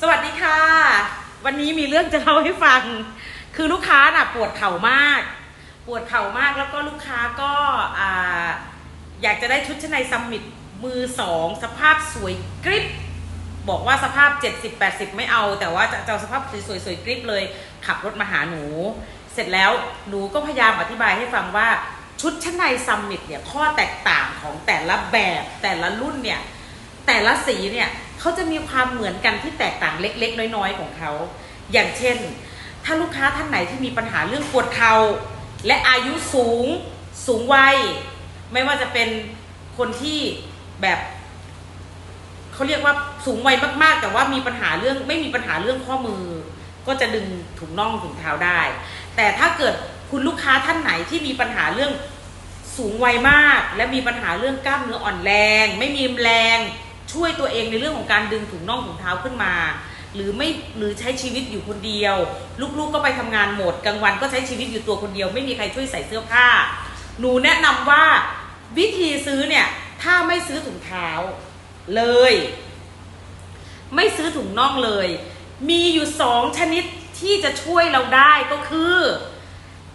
สวัสดีค่ะ วันนี้มีเรื่องจะเล่าให้ฟัง คือลูกค้าน่ะปวดเข่ามาก ปวดเข่ามากแล้วก็ลูกค้าก็อ่าอยากจะได้ชุดชั้นในซัมมิตมือสองสภาพสวยกริบบอกว่าสภาพ 70-80 ไม่เอา แต่ว่าจะจะเอาสภาพสวยๆสวยกริบเลย ขับรถมาหาหนู เสร็จแล้วหนูก็พยายามอธิบายให้ฟังว่าชุดชั้นในซัมมิตเนี่ยข้อแตกต่างของแต่ละแบบแต่ละรุ่นเนี่ยแต่ละสีเนี่ย เขาจะมีความเหมือนกันที่แตกต่างเล็กๆ น้อยๆ ของเขา อย่างเช่น ถ้าลูกค้าท่านไหนที่มีปัญหาเรื่องปวดเข่าและอายุสูงสูงวัย ไม่ว่าจะเป็นคนที่แบบเขาเรียกว่าสูงวัยมากๆ แต่ว่ามีปัญหาเรื่องไม่มีปัญหาเรื่องข้อมือ ก็จะดึงถุงน่องถุงเท้าได้ แต่ถ้าเกิดคุณลูกค้าท่านไหนที่มีปัญหาเรื่องสูงวัยมาก และมีปัญหาเรื่องกล้ามเนื้ออ่อนแรง ไม่มีแรง ช่วยตัวเองในเรื่องของการดึงถุงน่องถุงเท้าขึ้นมา หรือไม่หรือใช้ชีวิตอยู่คนเดียว ลูกๆก็ไปทำงานหมดกลางวันก็ใช้ชีวิตอยู่ตัวคนเดียว ไม่มีใครช่วยใส่เสื้อผ้า หนูแนะนำว่าวิธีซื้อเนี่ยถ้าไม่ซื้อถุงเท้าเลย ไม่ซื้อถุงน่องเลย มีอยู่สองชนิดที่จะช่วยเราได้ก็คือ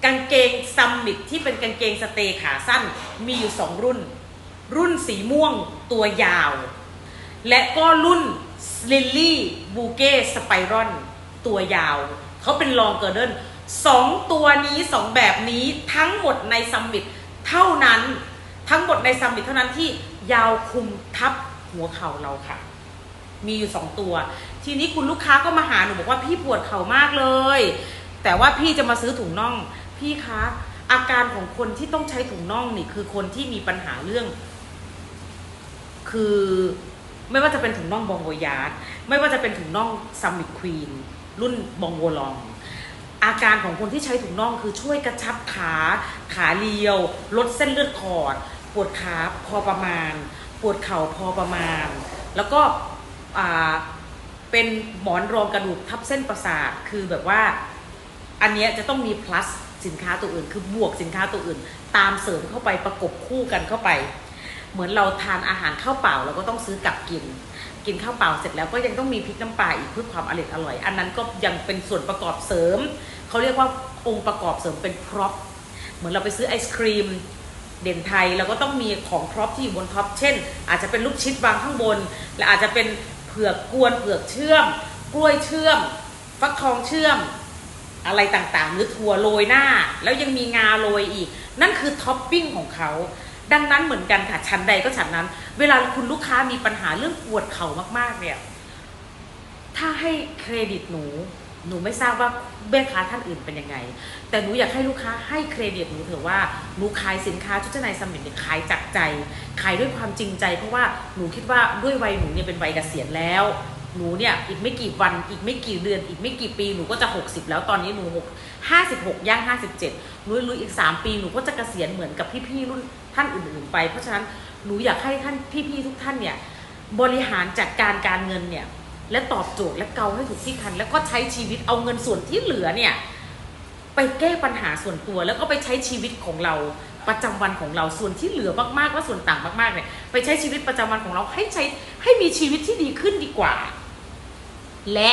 กางเกงซัมมิตที่เป็นกางเกงสเตย์ขาสั้น มีอยู่สองรุ่น รุ่นสีม่วงตัวยาว และก็รุ่นลิลลี่บูเก้สไปรอนตัวยาว เขาเป็นลองเกิร์เดิลสองตัวนี้สองแบบนี้ทั้งหมดในซัมมิตเท่านั้นทั้งหมดในซัมมิตเท่านั้นที่ยาวคุมทับหัวเข่าเราค่ะ มีอยู่สองตัว ทีนี้คุณลูกค้าก็มาหาหนูบอกว่าพี่ปวดเข่ามากเลย แต่ว่าพี่จะมาซื้อถุงน่อง พี่คะอาการของคนที่ต้องใช้ถุงน่องนี่คือคนที่มีปัญหาเรื่อง คือ ไม่ว่าจะเป็นถุงน่องบองโวยาร์ดไม่ว่าจะเป็นถุงน่องซัมมิตควีนรุ่นบองโวลอง อาการของคนที่ใช้ถุงน่องคือช่วยกระชับขาขาเรียว ลดเส้นเลือดขอด ปวดขาพอประมาณ ปวดเข่าพอประมาณ แล้วก็เป็นหมอนรองกระดูกทับเส้นประสาทคือแบบว่าอันนี้จะต้องมี plus สินค้าตัวอื่น คือบวกสินค้าตัวอื่น ตามเสริมเข้าไปประกบคู่กันเข้าไป เหมือนเราทานอาหารข้าวเปล่าเราก็ต้องซื้อกลับกิน กินข้าวเปล่าเสร็จแล้วก็ยังต้องมีพริกน้ำปลาอีกเพื่อความอร่อยอร่อย อันนั้นก็ยังเป็นส่วนประกอบเสริมเขาเรียกว่าองค์ประกอบเสริมเป็นพร็อพเหมือนเราไปซื้อไอศครีมเด่นไทยเราก็ต้องมีของพร็อพที่อยู่บนท็อปเช่น อาจจะเป็นลูกชิดวางข้างบน และอาจจะเป็นเผือกกวนเผือกเชื่อม กล้วยเชื่อม ฟักทองเชื่อม อะไรต่างๆ หรือถั่วโรยหน้า แล้วยังมีงาโรยอีก นั่นคือท็อปปิ้งของเขา ดังนั้นเหมือนกันค่ะชั้นใดก็ชั้นนั้น เวลาคุณลูกค้ามีปัญหาเรื่องปวดเข่ามากๆเนี่ย ถ้าให้เครดิตหนู หนูไม่ทราบว่าแม่ค้าท่านอื่นเป็นยังไง แต่หนูอยากให้ลูกค้าให้เครดิตหนูเถอะว่าหนูขายสินค้าชุดชั้นในสมิธเนี่ยขายจากใจ ขายด้วยความจริงใจ เพราะว่าหนูคิดว่าด้วยวัยหนูเนี่ยเป็นวัยเกษียณแล้ว หนูเนี่ยอีกไม่กี่วันอีกไม่กี่เดือน อีกไม่กี่ปีหนูก็จะ 60 แล้วตอนนี้หนู6 56ย่าง57หนูรู้อีก3ปีหนูก็จะเกษียณเหมือนกับพี่ๆรุ่นท่านอื่นๆไป เพราะฉะนั้นหนูอยากให้ท่านพี่ๆทุกท่านเนี่ยบริหารจัดการการเงินเนี่ยและตอบโจทย์และเกาให้ถูกที่คัน แล้วก็ใช้ชีวิตเอาเงินส่วนที่เหลือเนี่ยไปแก้ปัญหาส่วนตัว แล้วก็ไปใช้ชีวิตของเราประจำวันของเราส่วนที่เหลือมากๆและส่วนต่างมากๆเนี่ยไปใช้ชีวิตประจำวันของเราให้ใช้ให้มีชีวิตที่ดีขึ้นดีกว่า และ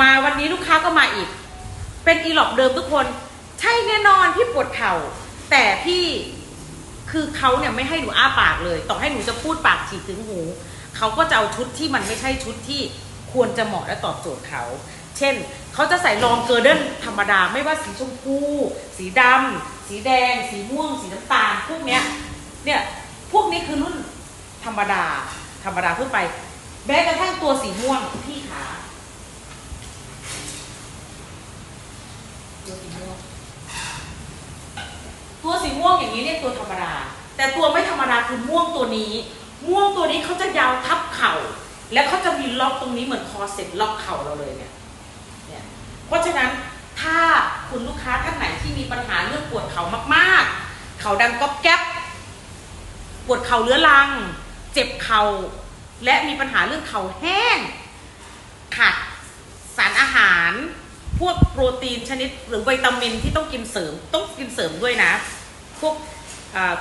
มาวันนี้ลูกค้าก็มาอีก เป็นอีหลอกเดิมทุกคน ใช่แน่นอนพี่ปวดเข่า แต่พี่คือเขาเนี่ยไม่ให้หนูอ้าปากเลย ต่อให้หนูจะพูดปากฉีกถึงหูเขาก็จะเอาชุดที่มันไม่ใช่ชุดที่ควรจะเหมาะและตอบโจทย์เขา เช่น เขาจะใส่รองเกอร์เดิลธรรมดาไม่ว่าสีชมพู สีดำสีแดง สีม่วง สีน้ำตาล พวกเนี้ย เนี่ย พวกนี้คือรุ่นธรรมดา ธรรมดาทั่วไป แม้กระทั่งตัวสีม่วงพี่ขาตัวสีม่วงตัวสีม่วงอย่างนี้เรียกตัวธรรมดา แต่ตัวไม่ธรรมดาคือม่วงตัวนี้ ม่วงตัวนี้เขาจะยาวทับเข่า และเขาจะมีล็อกตรงนี้เหมือนคอเซ็ตล็อกเข่าเราเลยเนี่ยเนี่ยเพราะฉะนั้นถ้าคุณลูกค้าท่านไหนที่มีปัญหาเรื่องปวดเข่ามากๆ เข่าดังก๊อบแก๊บปวดเข่าเรื้อรัง เจ็บเข่า และมีปัญหาเรื่องเข่าแห้ง ขาดสารอาหาร พวกโปรตีนชนิดหรือวิตามินที่ต้องกินเสริม ต้องกินเสริมด้วยนะ พวก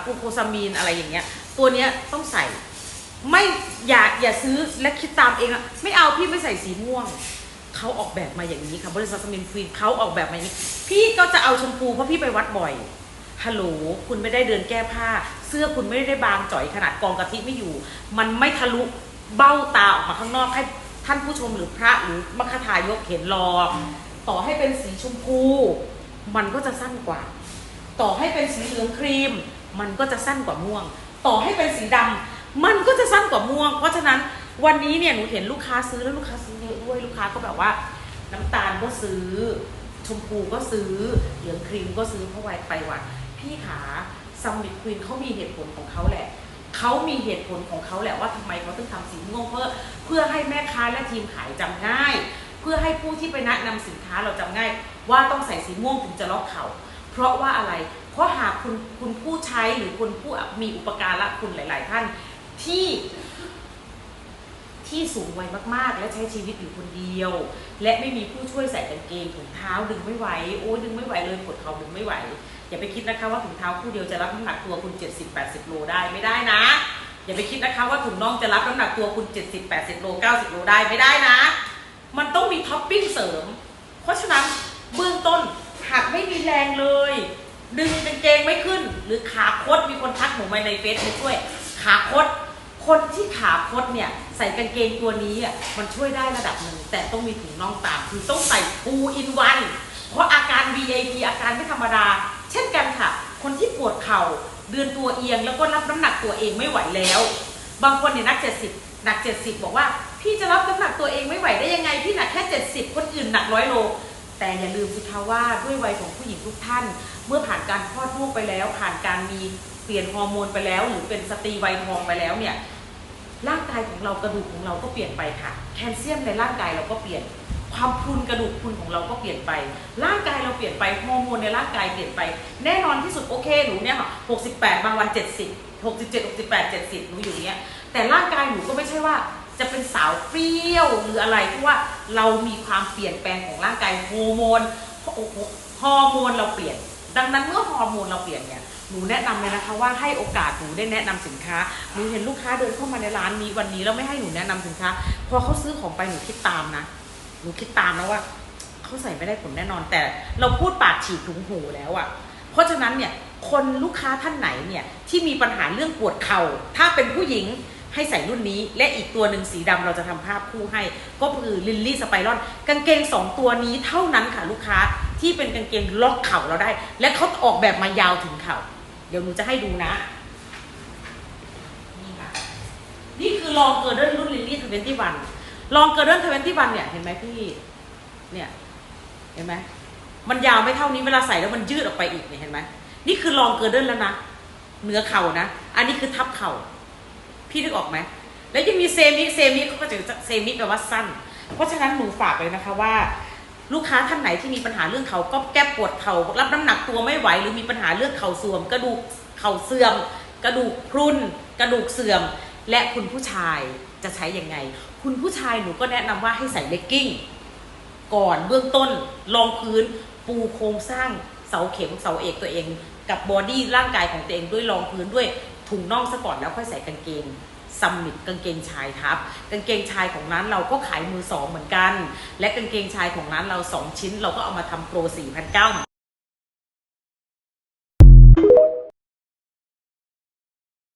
กลูโคซามีนอะไรอย่างเงี้ย ตัวเนี้ยต้องใส่ ไม่อย่าอย่าซื้อและคิดตามเองอะไม่เอาพี่ไม่ใส่สีม่วงเขาออกแบบมาอย่างนี้ค่ะบริษัทสมินควีนเขาออกแบบมาอย่างนี้ พี่ก็จะเอาชมพูเพราะพี่ไปวัดบ่อยฮัลโหลคุณไม่ได้เดินแก้ผ้า เสื้อคุณไม่ได้บางจ่อยขนาดกองกะทิไม่อยู่ มันไม่ทะลุ เบ้าตาออกมาข้างนอกให้ท่านผู้ชมหรือพระหรือมัคทายกเห็นหรอกต่อให้เป็นสีชมพู มันก็จะสั้นกว่า ต่อให้เป็นสีเหลืองครีม มันก็จะสั้นกว่าม่วง ต่อให้เป็นสีดำมันก็จะสั้นกว่าม่วง เพราะฉะนั้นวันนี้เนี่ยหนูเห็นลูกค้าซื้อแล้วลูกค้าซื้อเยอะด้วยลูกค้าก็แบบว่า น้ำตาลก็ซื้อ ชมพูก็ซื้อเหลืองครีมก็ซื้อเพราะไวไปวัดพี่ขาซัมมิ t ควีนเขามีเหตุผลของเขาแหละ เขามีเหตุผลของเขาแหละว่าทำไมเขาต้องทำสีม่วงเพื่อเพื่อให้แม่ค้าและทีมขายจำง่าย เพื่อให้ผู้ที่ไปแนะนำสินค้าเราจำง่าย ว่าต้องใส่สีม่วงถึงจะล็อกเขา เพราะว่าอะไร เพราะหากคุณคุณผู้ใช้หรือคุณผู้มีอุปการะคุณหลาย ๆ ท่านที่ที่สูงวัยมากๆ และใช้ชีวิตอยู่คนเดียว และไม่มีผู้ช่วยใส่กางเกงถุงเท้าดึงไม่ไหวโอ้ยดึงไม่ไหวเลยปวดเขาดึงไม่ไหว อย่าไปคิดนะคะว่าถุงเท้าคู่เดียวจะรับน้ำหนักตัวคุณ 70-80 โลได้ไม่ได้นะ อย่าไปคิดนะคะว่าถุงน่องจะรับน้ำหนักตัวคุณ 70-80 โล 90 โลได้ไม่ได้นะ มันต้องมีท็อปปิ้งเสริม เพราะฉะนั้นเบื้องต้นหากไม่มีแรงเลย ดึงกางเกงไม่ขึ้น หรือขาคดมีคนทักหนูมาในเฟซบุ๊กด้วย ขาคดคนที่ขาคดเนี่ยใส่กางเกงตัวนี้อะมันช่วยได้ระดับหนึ่งแต่ต้องมีถุงน่องตามคือต้องใส่ปูอินวันเพราะอาการ VIP อาการไม่ธรรมดา เช่นกันค่ะ คนที่ปวดเข่าเดือนตัวเอียงแล้วก็รับน้ำหนักตัวเองไม่ไหวแล้ว บางคนเนี่ยนัก70หนัก70บบอกว่าพี่จะรับน้ำหนักตัวเองไม่ไหวได้ยังไง พี่หนักแค่70คนอื่นหนักร้อยโล แต่อย่าลืมสิคะว่าด้วยวัยของผู้หญิงทุกท่าน เมื่อผ่านการคลอดลูกไปแล้ว ผ่านการมีเปลี่ยนฮอร์โมนไปแล้ว หรือเป็นสตรีวัยทองไปแล้วเนี่ยร่างกายของเรากระดูกของเราก็เปลี่ยนไปค่ะ แคลเซียมในร่างกายเราก็เปลี่ยน ความพรุนกระดูกพรุนของเราก็เปลี่ยนไป ร่างกายเราเปลี่ยนไปฮอร์โมนในร่างกายเปลี่ยนไป แน่นอนที่สุดโอเคหนูเนี่ยค่ะ68 บางวัน 70 67 68 70หนูอยู่เงี้ยแต่ร่างกายหนูก็ไม่ใช่ว่าจะเป็นสาวเปรี้ยวหรืออะไรเพราะว่าเรามีความเปลี่ยนแปลงของร่างกายฮอร์โมนฮอร์โมนเราเปลี่ยน ดังนั้นเมื่อฮอร์โมนเราเปลี่ยนเนี่ยหนูแนะนำเลยนะคะว่าให้โอกาสหนูได้แนะนำสินค้าหนูเห็นลูกค้าเดินเข้ามาในร้านนี้วันนี้แล้วไม่ให้หนูแนะนำสินค้า พอเขาซื้อของไปหนูคิดตามนะ หนูคิดตามนะว่าเขาใส่ไม่ได้ผลแน่นอน แต่เราพูดปากฉีกถุงหูแล้วอะเพราะฉะนั้นเนี่ยคนลูกค้าท่านไหนเนี่ยที่มีปัญหาเรื่องปวดเข่าถ้าเป็นผู้หญิงให้ใส่รุ่นนี้ และอีกตัวหนึ่งสีดำเราจะทำภาพคู่ให้ ก็คือลิลลี่สไปรอนกางเกงสองตัวนี้เท่านั้นค่ะลูกค้าที่เป็นกางเกงล็อกเข่าเราได้ และเขาออกแบบมายาวถึงเข่าเดี๋ยวหนูจะให้ดูนะ นี่ค่ะนี่คือลองเกอร์เดนรุ่นลิลลี่ทเวนตี้วัน ลองเกอร์เดนทเวนตี้วันเนี่ยเห็นไหมพี่ เนี่ยเห็นไหมมันยาวไม่เท่านี้เวลาใส่แล้วมันยืดออกไปอีกเนี่ยเห็นไหมนี่คือลองเกอร์เดนแล้วนะเหนือเข่านะ อันนี้คือทับเข่า พี่นึกออกไหม แล้วยังมีเซมิเซมิเขาก็จะเซมิแปลว่าสั้น เพราะฉะนั้นหนูฝากเลยนะคะว่า ลูกค้าท่านไหนที่มีปัญหาเรื่องเขาก็แก้ปวดเขารับน้ำหนักตัวไม่ไหว หรือมีปัญหาเรื่องเข่าเสื่อม กระดูกเข่าเสื่อม กระดูกพรุนกระดูกเสื่อม และคุณผู้ชายจะใช้ยังไง คุณผู้ชายหนูก็แนะนำว่าให้ใส่เลกกิ้งก่อนเบื้องต้นรองพื้นปูโครงสร้างเสาเข็มเสาเอกตัวเอง กับบอดี้ร่างกายของตัวเองด้วยรองพื้นด้วยถุงน่องซะก่อนแล้วค่อยใส่กางเกงซัมมิตกางเกงชายทับ กางเกงชายของร้านเราก็ขายมือสองเหมือนกัน และกางเกงชายของร้านเราสองชิ้น เราก็เอามาทำโปร4,900